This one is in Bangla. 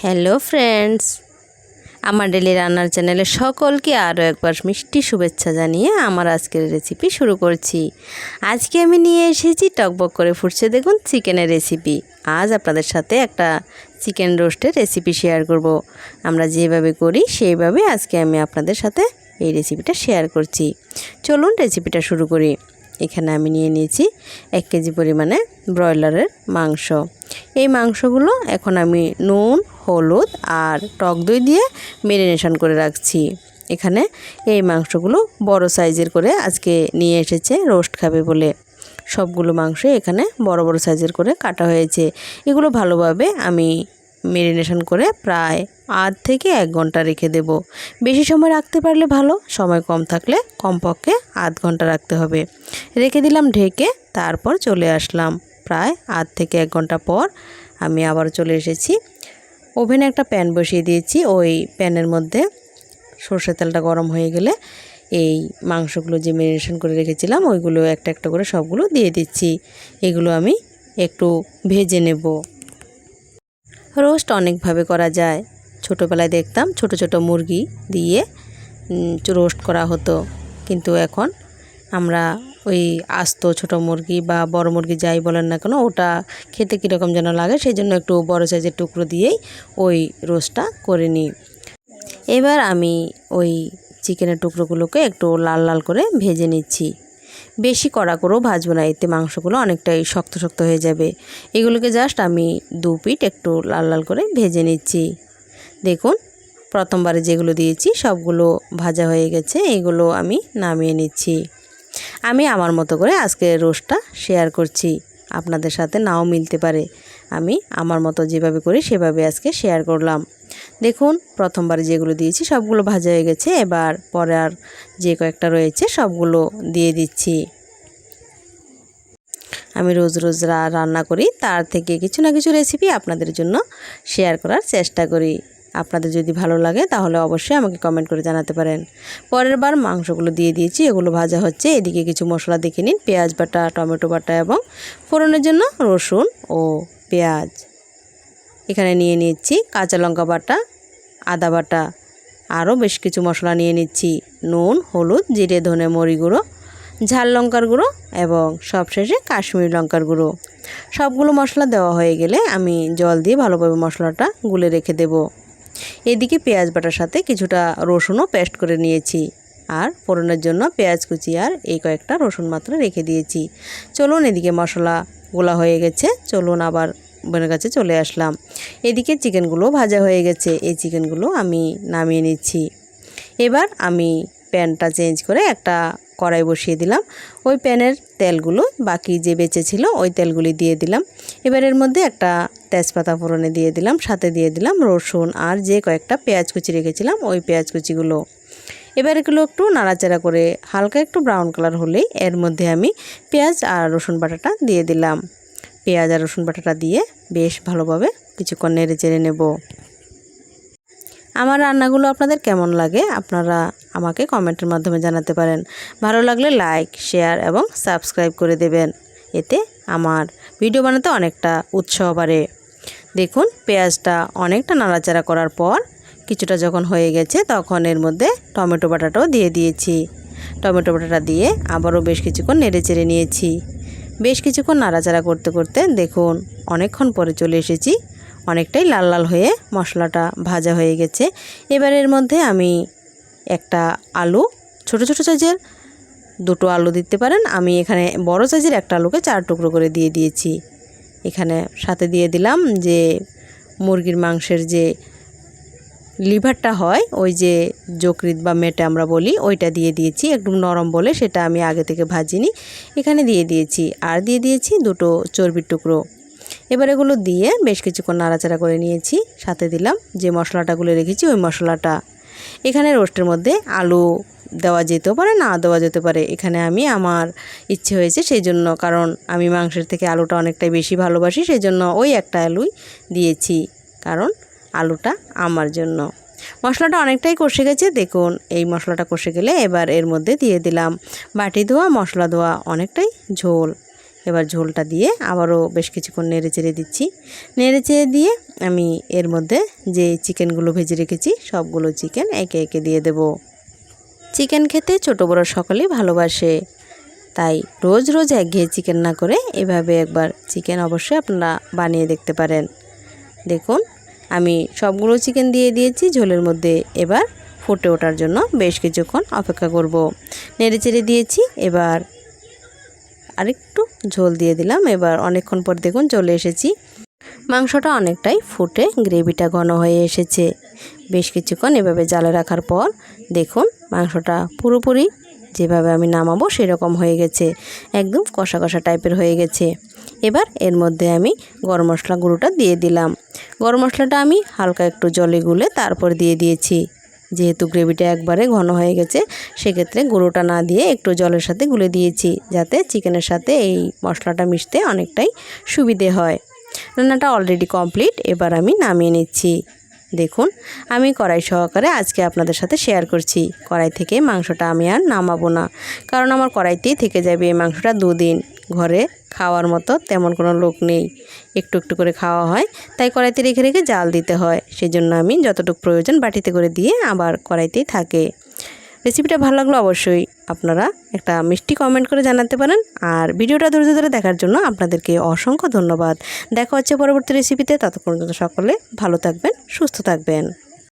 হ্যালো ফ্রেন্ডস আমার ডেলি রান্নার চ্যানেলে সকলকে আরও একবার মিষ্টি শুভেচ্ছা জানিয়ে আমার আজকের রেসিপি শুরু করছি। আজকে আমি নিয়ে এসেছি টকবক করে ফুটছে দেখুন চিকেনের রেসিপি আজ আপনাদের সাথে একটা চিকেন রোস্টের রেসিপি শেয়ার করব। আমরা যেভাবে করি সেইভাবে আজকে আমি আপনাদের সাথে এই রেসিপিটা শেয়ার করছি। চলুন রেসিপিটা শুরু করি। এখানে আমি নিয়ে নিয়েছি এক কেজি পরিমাণে ব্রয়লারের মাংস। এই মাংসগুলো এখন আমি নুন হলুদ আর টক দই দিয়ে মেরিনেশন করে রাখছি। এখানে এই মাংসগুলো বড় সাইজের করে আজকে নিয়ে এসেছে রোস্ট খাবে বলে। সবগুলো মাংস এখানে বড় বড় সাইজের করে কাটা হয়েছে। এগুলো ভালোভাবে আমি মেরিনেশন করে প্রায় আধ থেকে এক ঘণ্টা রেখে দেব। বেশি সময় রাখতে পারলে ভালো, সময় কম থাকলে কমপক্ষে আধ ঘণ্টা রাখতে হবে। রেখে দিলাম ঢেকে, তারপর চলে আসলাম। প্রায় আধ থেকে এক ঘণ্টা পর আমি আবার চলে এসেছি ওভেনে একটা প্যান বসিয়ে দিয়েছি, ওই প্যানের মধ্যে সর্ষের তেলটা গরম হয়ে গেলে এই মাংসগুলো যে মেরিনেশন করে রেখেছিলাম, ওইগুলো একটা একটা করে সবগুলো দিয়ে দিচ্ছি। এগুলো আমি একটু ভেজে নেব। রোস্ট অনেকভাবে করা যায়। ছোটোবেলায় দেখতাম ছোট ছোট মুরগি দিয়ে রোস্ট করা হতো। কিন্তু এখন আমরা ওই আস্ত ছোট মুরগি বা বড় মুরগি যাই বলেন না কেন, ওটা খেতে কীরকম যেন লাগে সেই জন্য একটু বড় সাইজের টুকরো দিয়েই ওই রোস্টটা করে নিই। এবার আমি ওই চিকেনের টুকরোগুলোকে একটু লাল লাল করে ভেজে নিচ্ছি। বেশি কড়া করেও ভাজবো না, এতে মাংসগুলো অনেকটাই শক্ত শক্ত হয়ে যাবে। এগুলোকে জাস্ট আমি দু পিঠ একটু লাল লাল করে ভেজে নিচ্ছি। দেখুন, প্রথমবারে যেগুলো দিয়েছি সবগুলো ভাজা হয়ে গেছে, এগুলো আমি নামিয়ে নিচ্ছি। আমি আমার মতো করে আজকে রোস্টটা শেয়ার করছি। আপনাদের সাথে নাও মিলতে পারে। আমি আমার মতো যেভাবে করি সেভাবে আজকে শেয়ার করলাম। দেখুন, প্রথমবারে যেগুলো দিয়েছি সবগুলো ভাজা হয়ে গেছে। এবার পরে আর যে কয়েকটা রয়েছে সবগুলো দিয়ে দিচ্ছি। আমি রোজ রোজ রান্না করি। তার থেকে কিছু না কিছু রেসিপি আপনাদের জন্য শেয়ার করার চেষ্টা করি। আপনাদের যদি ভালো লাগে, তাহলে অবশ্যই আমাকে কমেন্ট করে জানাতে পারেন। পরের বার মাংসগুলো দিয়ে দিয়েছি, এগুলো ভাজা হচ্ছে। এদিকে কিছু মশলা দেখে নিন, পেঁয়াজ বাটা, টমেটো বাটা এবং ফোড়নের জন্য রসুন ও পেঁয়াজ। এখানে নিয়ে নিচ্ছি কাঁচা লঙ্কা বাটা, আদা বাটা, আরও বেশ কিছু মশলা নিয়ে নিচ্ছি। নুন, হলুদ, জিরে, ধনে মরি গুঁড়ো, ঝাল লঙ্কার গুঁড়ো এবং সবশেষে কাশ্মীরি লঙ্কার গুঁড়ো। সবগুলো মশলা দেওয়া হয়ে গেলে আমি জল দিয়ে ভালোভাবে মশলাটা গুলে রেখে দেব। এদিকে পেঁয়াজ বাটার সাথে কিছুটা রসুনও পেস্ট করে নিয়েছি। আর ফোড়নের জন্য পেঁয়াজ কুচি আর এই কয়েকটা রসুন মাত্র রেখে দিয়েছি। চলুন এদিকে মশলা গোলা হয়ে গেছে, চলুন আবার বোনের কাছে চলে আসলাম। এদিকে চিকেনগুলো ভাজা হয়ে গেছে, এই চিকেনগুলো আমি নামিয়ে নিচ্ছি। এবার আমি প্যানটা চেঞ্জ করে একটা কড়াই বসিয়ে দিলাম। ওই প্যানের তেলগুলো বাকি যে বেঁচে ছিল ওই তেলগুলি দিয়ে দিলাম। এবার এর মধ্যে একটা তেজপাতা ফোড়নে দিয়ে দিলাম, সাথে দিয়ে দিলাম রসুন আর যে কয়েকটা পেঁয়াজ কুচি রেখেছিলাম ওই পেঁয়াজ কুচিগুলো। এবার এগুলো একটু নাড়াচাড়া করে হালকা একটু ব্রাউন কালার হলেই এর মধ্যে আমি পেঁয়াজ আর রসুন বাটাটা দিয়ে দিলাম। পেঁয়াজ আর রসুন বাটাটা দিয়ে বেশ ভালোভাবে কিছুক্ষণ নেড়ে চেড়ে নেব। আমার রান্নাগুলো আপনাদের কেমন লাগে আপনারা আমাকে কমেন্টের মাধ্যমে জানাতে পারেন। ভালো লাগলে লাইক, শেয়ার এবং সাবস্ক্রাইব করে দেবেন। এতে আমার ভিডিও বানাতে অনেকটা উৎসাহ বাড়ে। দেখুন, পেঁয়াজটা অনেকটা নাড়াচাড়া করার পর কিছুটা যখন হয়ে গেছে তখন এর মধ্যে টমেটো বাটাটাও দিয়ে দিয়েছি। টমেটো বাটাটা দিয়ে আবারও বেশ কিছুক্ষণ নেড়ে চেড়ে নিয়েছি। বেশ কিছুক্ষণ নাড়াচাড়া করতে করতে দেখুন, অনেকক্ষণ পরে চলে এসেছি। অনেকটাই লাল লাল হয়ে মশলাটা ভাজা হয়ে গেছে। এবার এর মধ্যে আমি একটা আলু, ছোট ছোট সাইজের দুটো আলু দিতে পারেন। আমি এখানে বড় সাইজের একটা আলুকে চার টুকরো করে দিয়ে দিয়েছি। এখানে সাথে দিয়ে দিলাম যে মুরগির মাংসের যে লিভারটা হয়, ওই যে যকৃত বা মেটে আমরা বলি, ওইটা দিয়ে দিয়েছি। একটু নরম বলে সেটা আমি আগে থেকে ভাজিনি। এখানে দিয়ে দিয়েছি। আর দিয়ে দিয়েছি দুটো চর্বির টুকরো। এবার এগুলো দিয়ে বেশ কিছুক্ষণ নাড়াচাড়া করে নিয়েছি। সাথে দিলাম যে মশলাটাগুলো রেখেছি, ওই মশলাটা এখানে রোস্টের মধ্যে আলু দেওয়া যেতেও পারে, না দেওয়া যেতে পারে। এখানে আমি আমার ইচ্ছে হয়েছে সেই জন্য কারণ আমি মাংসের থেকে আলুটা অনেকটাই বেশি ভালোবাসি সেই জন্য ওই একটা আলুই দিয়েছি, কারণ আলুটা আমার জন্য। মশলাটা অনেকটাই কষে গেছে, দেখুন, এই মশলাটা কষে গেলে এবার এর মধ্যে দিয়ে দিলাম বাটি ধোয়া, মশলা ধোয়া, অনেকটাই ঝোল। এবার ঝোলটা দিয়ে আবারও বেশ কিছুক্ষণ নেড়ে চেড়ে দিচ্ছি। নেড়ে চেড়ে দিয়ে আমি এর মধ্যে যে চিকেনগুলো ভেজে রেখেছি, সবগুলো চিকেন একে একে দিয়ে দেব। চিকেন খেতে ছোটো বড়ো সকলেই ভালোবাসে, তাই রোজ রোজ একঘেয়ে চিকেন না করে এভাবে একবার চিকেন অবশ্যই আপনারা বানিয়ে দেখতে পারেন। দেখুন, আমি সবগুলো চিকেন দিয়ে দিয়েছি, ঝোলের মধ্যে এবার ফুটে ওঠার জন্য বেশ কিছুক্ষণ অপেক্ষা করব। নেড়ে চেড়ে দিয়েছি, এবার আরেকটু ঝোল দিয়ে দিলাম। এবার অনেকক্ষণ পর দেখুন চলে এসেছি। মাংসটা অনেকটাই ফুটে, গ্রেভিটা ঘন হয়ে এসেছে। বেশ কিছুক্ষণ এভাবে জালে রাখার পর দেখুন মাংসটা পুরোপুরি যেভাবে আমি নামাবো সেরকম হয়ে গেছে। একদম কষা কষা টাইপের হয়ে গেছে। এবার এর মধ্যে আমি গরম মশলা গুঁড়োটা দিয়ে দিলাম। গরম মশলাটা আমি হালকা একটু জলে গুলে তারপর দিয়ে দিয়েছি। যেহেতু গ্রেভিটা একবারে ঘন হয়ে গেছে, সেক্ষেত্রে গুঁড়োটা না দিয়ে একটু জলের সাথে গুলে দিয়েছি, যাতে চিকেনের সাথে এই মশলাটা মিশতে অনেকটাই সুবিধে হয়। রান্নাটা অলরেডি কমপ্লিট এবার আমি নামিয়ে নিচ্ছি। দেখুন, আমি কড়াই সহকারে আজকে আপনাদের সাথে শেয়ার করছি। কড়াই থেকে মাংসটা আমি আর নামাবো না, কারণ আমার কড়াইতেই থেকে যাবে এই মাংসটা দুদিন। ঘরে খাওয়ার মতো তেমন কোনো লোক নেই। একটু একটু করে খাওয়া হয়, তাই কড়াইতে রেখে রেখে জাল দিতে হয়। সেজন্য আমি যতটুকু প্রয়োজন বাটিতে করে দিয়ে আবার কড়াইতেই থাকে। রেসিপিটা ভালো লাগল অবশ্যই আপনারা একটা মিষ্টি কমেন্ট করে জানাতে পারেন। আর ভিডিওটা ধৈর্য ধরে দেখার জন্য আপনাদেরকে অসংখ্য ধন্যবাদ। দেখা হচ্ছে পরবর্তী রেসিপিতে ততক্ষণ সকলে ভালো থাকবেন, সুস্থ থাকবেন।